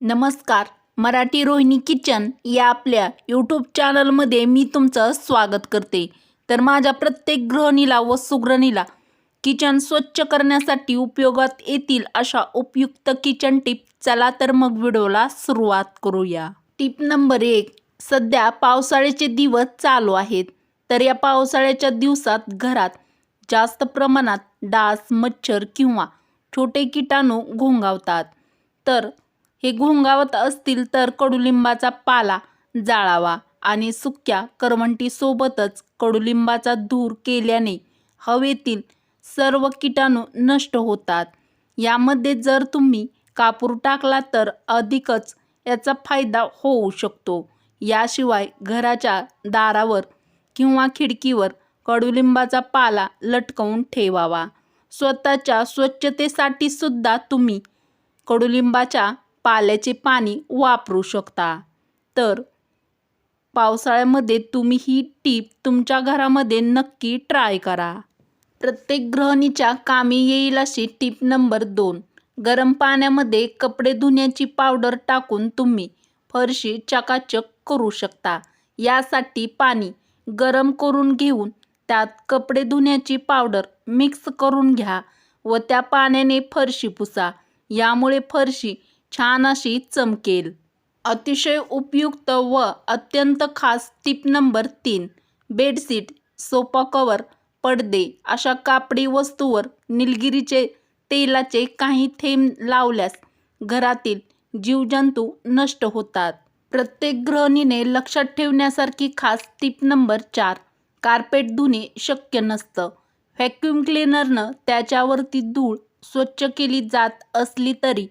नमस्कार मराठी रोहिणी किचन या आपल्या यूट्यूब चॅनलमध्ये मी तुमचं स्वागत करते. तर माझ्या प्रत्येक गृहिणीला व सुगृहिणीला किचन स्वच्छ करण्यासाठी उपयोगात येतील अशा उपयुक्त किचन टिप चला तर मग व्हिडिओला सुरुवात करूया. टिप नंबर एक सध्या पावसाळ्याचे दिवस चालू आहेत. तर या पावसाळ्याच्या दिवसात घरात जास्त प्रमाणात डास मच्छर किंवा छोटे किटाणू घोंगावतात तर हे घोंगावत असतील तर कडुलिंबाचा पाला जाळावा आणि सुक्या करवंटीसोबतच कडुलिंबाचा धूर केल्याने हवेतील सर्व किटाणू नष्ट होतात. यामध्ये जर तुम्ही कापूर टाकला तर अधिकच याचा फायदा होऊ शकतो. याशिवाय घराच्या दारावर किंवा खिडकीवर कडुलिंबाचा पाला लटकवून ठेवावा. स्वतःच्या स्वच्छतेसाठी सुद्धा तुम्ही कडुलिंबाच्या पाल्याचे पाणी वापरू शकता. तर पावसाळ्यामध्ये तुम्ही ही टीप तुमच्या घरामध्ये नक्की ट्राय करा. प्रत्येक गृहिणीच्या कामी येईल अशी टीप नंबर दोन. गरम पाण्यामध्ये कपडे धुण्याची पावडर टाकून तुम्ही फरशी चकाचक करू शकता. यासाठी पाणी गरम करून घेऊन त्यात कपडे धुण्याची पावडर मिक्स करून घ्या व त्या पाण्याने फरशी पुसा. यामुळे फरशी छान अशी चमकेल. अतिशय उपयुक्त व अत्यंत खास टिप नंबर तीन बेडशीट सोफा कवर पडदे अशा कापडी वस्तूवर निलगिरीचे तेलाचे काही थेंब लावल्यास घरातील जीवजंतू नष्ट होतात. प्रत्येक गृहिणीने लक्षात ठेवण्यासारखी खास टिप नंबर चार कार्पेट धुणे शक्य नसतं. व्हॅक्यूम क्लिनरनं त्याच्यावरती धूळ स्वच्छ केली जात असली तरी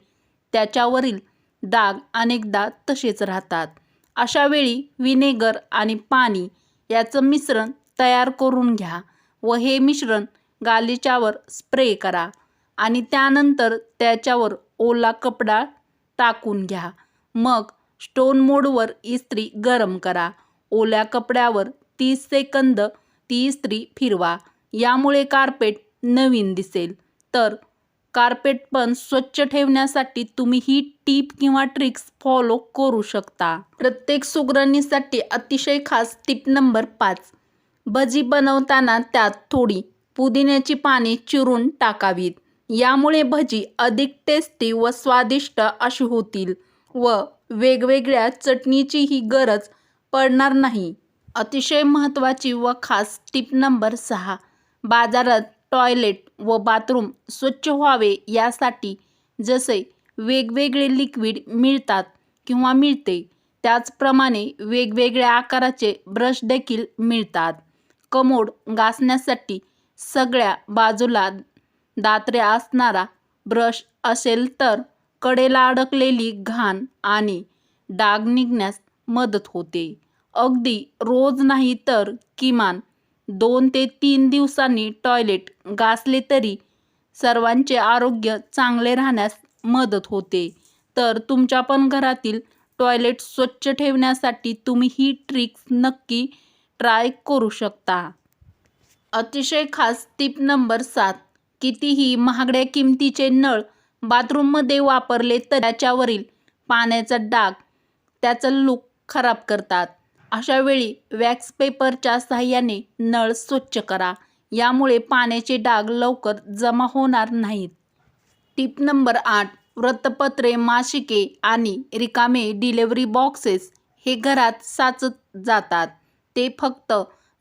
त्याच्यावरील डाग अनेकदा तसेच राहतात. अशा वेळी विनेगर आणि पाणी याचं मिश्रण तयार करून घ्या व हे मिश्रण गालिच्यावर स्प्रे करा आणि त्यानंतर त्याच्यावर ओला कपडा टाकून घ्या. मग स्टोन मोडवर इस्त्री गरम करा. ओल्या कपड्यावर तीस सेकंद ती इस्त्री फिरवा. यामुळे कार्पेट नवीन दिसेल. तर कार्पेट पण स्वच्छ ठेवण्यासाठी तुम्ही ही टीप किंवा ट्रिक्स फॉलो करू शकता. प्रत्येक सुगरणीसाठी अतिशय खास टीप नंबर पाच. भजी बनवताना त्यात थोडी पुदिन्याची पाने चिरून टाकावीत. यामुळे भजी अधिक टेस्टी व स्वादिष्ट अशी होतील व वेगवेगळ्या चटणीचीही गरज पडणार नाही. अतिशय महत्त्वाची व खास टीप नंबर सहा. बाजारात टॉयलेट व बाथरूम स्वच्छ व्हावे यासाठी जसे वेगवेगळे लिक्विड मिळतात किंवा मिळते त्याचप्रमाणे वेगवेगळ्या आकाराचे ब्रश देखील मिळतात. कमोड घासण्यासाठी सगळ्या बाजूला दात्र्या असणारा ब्रश असेल तर कडेला अडकलेली घाण आणि डाग निघण्यास मदत होते. अगदी रोज नाही तर किमान दोन ते तीन दिवसांनी टॉयलेट घासले तरी सर्वांचे आरोग्य चांगले राहण्यास मदत होते. तर तुमच्या पण घरातील टॉयलेट स्वच्छ ठेवण्यासाठी तुम्ही ही ट्रिक्स नक्की ट्राय करू शकता. अतिशय खास टिप नंबर सात कितीही महागड्या किमतीचे नळ बाथरूममध्ये वापरले तर त्याच्यावरील पाण्याचा डाग त्याचं लुक खराब करतात. अशावेळी वॅक्स पेपरच्या सहाय्याने नळ स्वच्छ करा. यामुळे पाण्याचे डाग लवकर जमा होणार नाहीत. टिप नंबर आठ वृत्तपत्रे मासिके आणि रिकामे डिलेवरी बॉक्सेस हे घरात साचत जातात. ते फक्त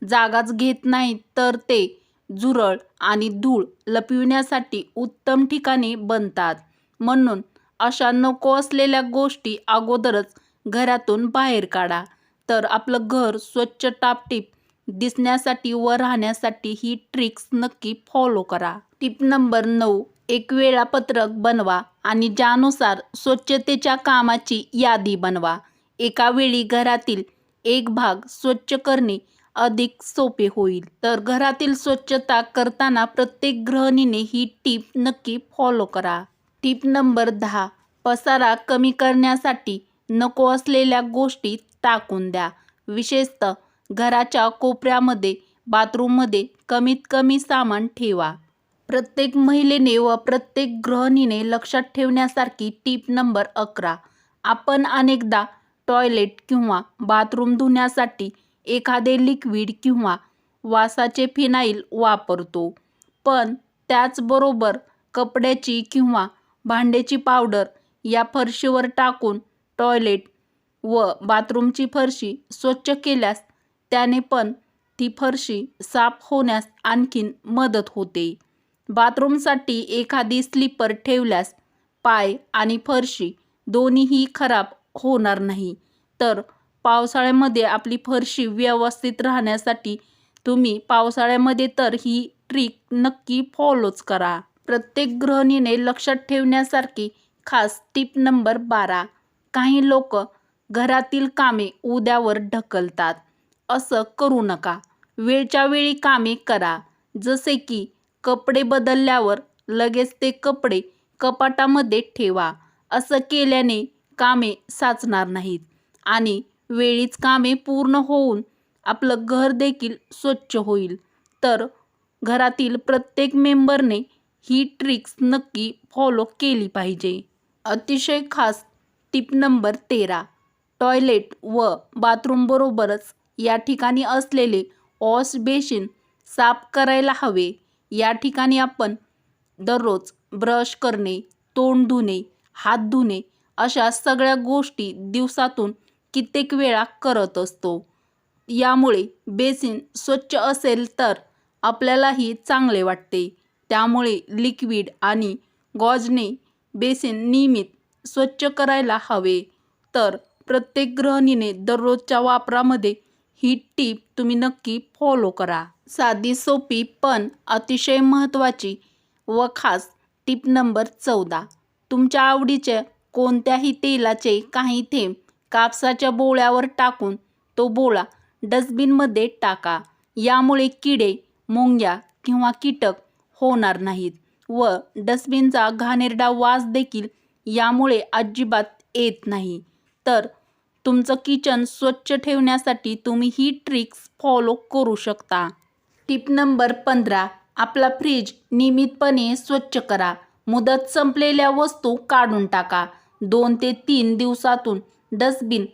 जागाच घेत नाहीत तर ते झुरळ आणि धूळ लपविण्यासाठी उत्तम ठिकाणी बनतात. म्हणून अशा नको असलेल्या गोष्टी अगोदरच घरातून बाहेर काढा. तर आपलं घर स्वच्छ टापटीप दिसण्यासाठी व राहण्यासाठी ही ट्रिक्स नक्की फॉलो करा. टिप नंबर नऊ एक वेळापत्रक बनवा आणि ज्यानुसार स्वच्छतेच्या कामाची यादी बनवा. एका वेळी घरातील एक भाग स्वच्छ करणे अधिक सोपे होईल. तर घरातील स्वच्छता करताना प्रत्येक गृहिणीने ही टीप नक्की फॉलो करा. टीप नंबर दहा पसारा कमी करण्यासाठी नको असलेल्या गोष्टी टाकून द्या विशेषतः घराच्या कोपऱ्यामध्ये बाथरूममध्ये कमीत कमी सामान ठेवा. प्रत्येक महिलेने व प्रत्येक गृहिणीने लक्षात ठेवण्यासारखी टीप नंबर अकरा. आपण अनेकदा टॉयलेट किंवा बाथरूम धुण्यासाठी एखादे लिक्विड किंवा वासाचे फिनाईल वापरतो. पण त्याचबरोबर कपड्याची किंवा भांड्याची पावडर या फरशीवर टाकून टॉयलेट व बाथरूमची फरशी स्वच्छ केल्यास त्याने पण ती फरशी साफ होण्यास आणखीन मदत होते. बाथरूमसाठी एखादी स्लीपर ठेवल्यास पाय आणि फरशी दोन्हीही खराब होणार नाही. तर पावसाळ्यामध्ये आपली फरशी व्यवस्थित राहण्यासाठी तुम्ही पावसाळ्यामध्ये तर ही ट्रिक नक्की फॉलोच करा. प्रत्येक गृहिणीने लक्षात ठेवण्यासारखी खास टिप नंबर बारा. काही लोक घरातील कामे उद्यावर ढकलतात. असं करू नका. वेळच्या वेळी कामे करा. जसे की कपडे बदलल्यावर लगेच ते कपडे कपाटामध्ये ठेवा. असं केल्याने कामे साचणार नाहीत. आणि वेळीच कामे पूर्ण होऊन आपलं घर देखील स्वच्छ होईल. तर घरातील प्रत्येक मेंबरने ही ट्रिक्स नक्की फॉलो केली पाहिजे. अतिशय खास टिप नंबर तेरा. टॉयलेट व बाथरूमबरोबरच या ठिकाणी असलेले वॉश बेसिन साफ करायला हवे. या ठिकाणी आपण दररोज ब्रश करणे तोंड धुणे हात धुणे अशा सगळ्या गोष्टी दिवसातून कित्येक वेळा करत असतो. यामुळे बेसिन स्वच्छ असेल तर आपल्यालाही चांगले वाटते. त्यामुळे लिक्विड आणि गॉजने बेसिन नियमित स्वच्छ करायला हवे. तर प्रत्येक गृहिणीने दररोजच्या वापरामध्ये ही टीप तुम्ही नक्की फॉलो करा. साधी सोपी पण अतिशय महत्त्वाची व खास टीप नंबर चौदा. तुमच्या आवडीच्या कोणत्याही तेलाचे काही थेंब कापसाच्या बोळ्यावर टाकून तो बोळा डस्टबिनमध्ये टाका. यामुळे किडे मुंग्या किंवा कीटक होणार नाहीत व डस्टबिनचा घाणेरडा वास देखील यामुळे अजिबात येत नाही. तर तुमचं किचन स्वच्छ ठेवण्यासाठी तुम्ही ही ट्रिक्स फॉलो करू शकता. टिप नंबर पंधरा आपला फ्रीज नियमितपणे स्वच्छ करा. मुदत संपलेल्या वस्तू काढून टाका. दोन ते तीन दिवसातून डस्टबिन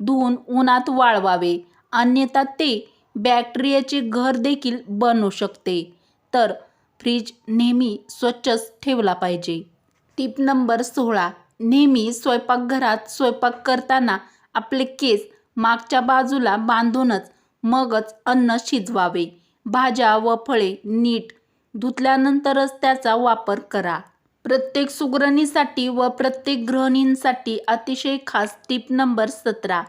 धुवून उन्हात वाळवावे. अन्यथा ते बॅक्टेरियाचे घर देखील बनू शकते. तर फ्रीज नेहमी स्वच्छच ठेवला पाहिजे. टिप नंबर सोळा नेहमी स्वयंपाकघरात स्वयंपाक करताना आपले केस मागच्या बाजूला बांधूनच मगच अन्न शिजवावे. भाज्या व फळे नीट धुतल्यानंतरच त्याचा वापर करा. प्रत्येक सुगरणीसाठी व प्रत्येक गृहिणींसाठी अतिशय खास टिप नंबर सतरा.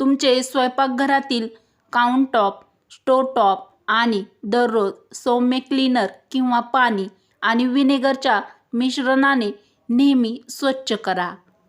तुमचे स्वयंपाकघरातील काउंटटॉप स्टोटॉप आणि दररोज सौम्य क्लीनर किंवा पाणी आणि विनेगरच्या मिश्रणाने नेहमी स्वच्छ करा.